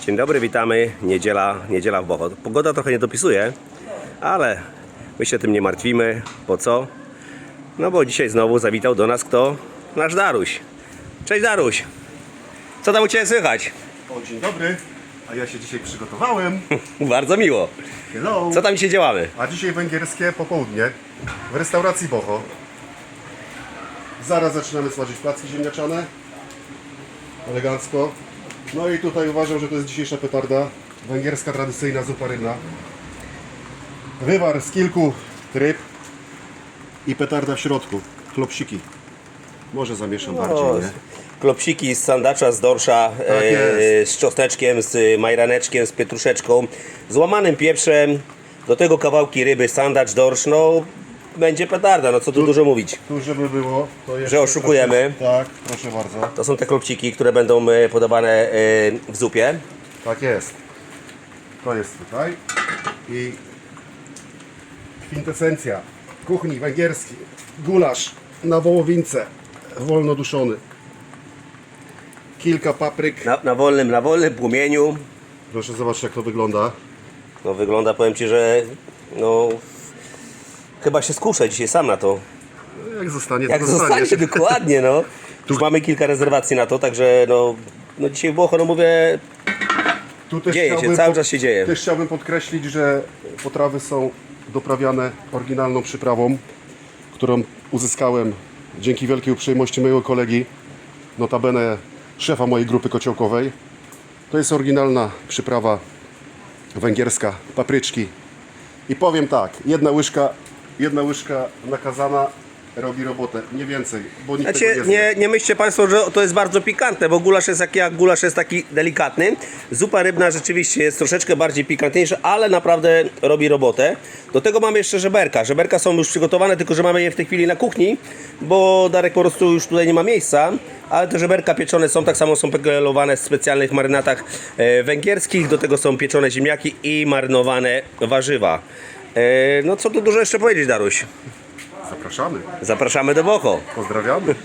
Dzień dobry, witamy. Niedziela, niedziela w Bocho. Pogoda trochę nie dopisuje, ale my się tym nie martwimy. Po co? No bo dzisiaj znowu zawitał do nas kto? Nasz Daruś. Cześć Daruś. Co tam u Ciebie słychać? O, dzień dobry. A ja się dzisiaj przygotowałem. Bardzo miło. Hello. Co tam dzisiaj działamy? A dzisiaj węgierskie popołudnie w restauracji Boho. Zaraz zaczynamy smażyć placki ziemniaczane. Elegancko. No i tutaj uważam, że to jest dzisiejsza petarda. Węgierska tradycyjna zupa rybna. Wywar z kilku ryb i petarda w środku. Klopsiki. Może zamieszam bardziej, nie? Klopsiki z sandacza, z dorsza, e, jest. z czosneczkiem, z majraneczkiem, z pietruszeczką, z łamanym pieprzem, do tego kawałki ryby, sandacz, dorsz, no będzie petarda, no co tu dużo mówić. Tu żeby było, to jeszcze Że oszukujemy. Tak, proszę bardzo. To są te klopsiki, które będą e, podawane e, w zupie. Tak jest. To jest tutaj. I kwintesencja kuchni węgierskiej. Gulasz na wołowince, wolno duszony. Kilka papryk. Na, na wolnym, na wolnym płomieniu. Proszę zobaczyć jak to wygląda. No wygląda, powiem Ci, że no chyba się skuszę dzisiaj sam na to. Jak zostanie, to Jak zostanie. dokładnie, no. Już mamy kilka rezerwacji na to, także no, no dzisiaj w Włocho, no mówię, Tu też Dzieje się, chciałbym cały czas się dzieje. Też chciałbym podkreślić, że potrawy są doprawiane oryginalną przyprawą, którą uzyskałem dzięki wielkiej uprzejmości mojego kolegi, notabene szefa mojej grupy kociołkowej. To jest oryginalna przyprawa węgierska, papryczki. I powiem tak, jedna łyżka, jedna łyżka nakazana robi robotę, nie więcej, bo nikt tego Znaczy, nie zje. nie, nie myślcie Państwo, że to jest bardzo pikantne, bo gulasz jest jak, jak gulasz jest taki delikatny. Zupa rybna rzeczywiście jest troszeczkę bardziej pikantniejsza, ale naprawdę robi robotę. Do tego mamy jeszcze żeberka. Żeberka są już przygotowane, tylko że mamy je w tej chwili na kuchni, bo Darek po prostu już tutaj nie ma miejsca. Ale te żeberka pieczone są, tak samo są pegelowane w specjalnych marynatach e, węgierskich. Do tego są pieczone ziemniaki i marynowane warzywa. E, no co tu dużo jeszcze powiedzieć, Daruś? Zapraszamy, Zapraszamy do Bocho. pozdrawiamy.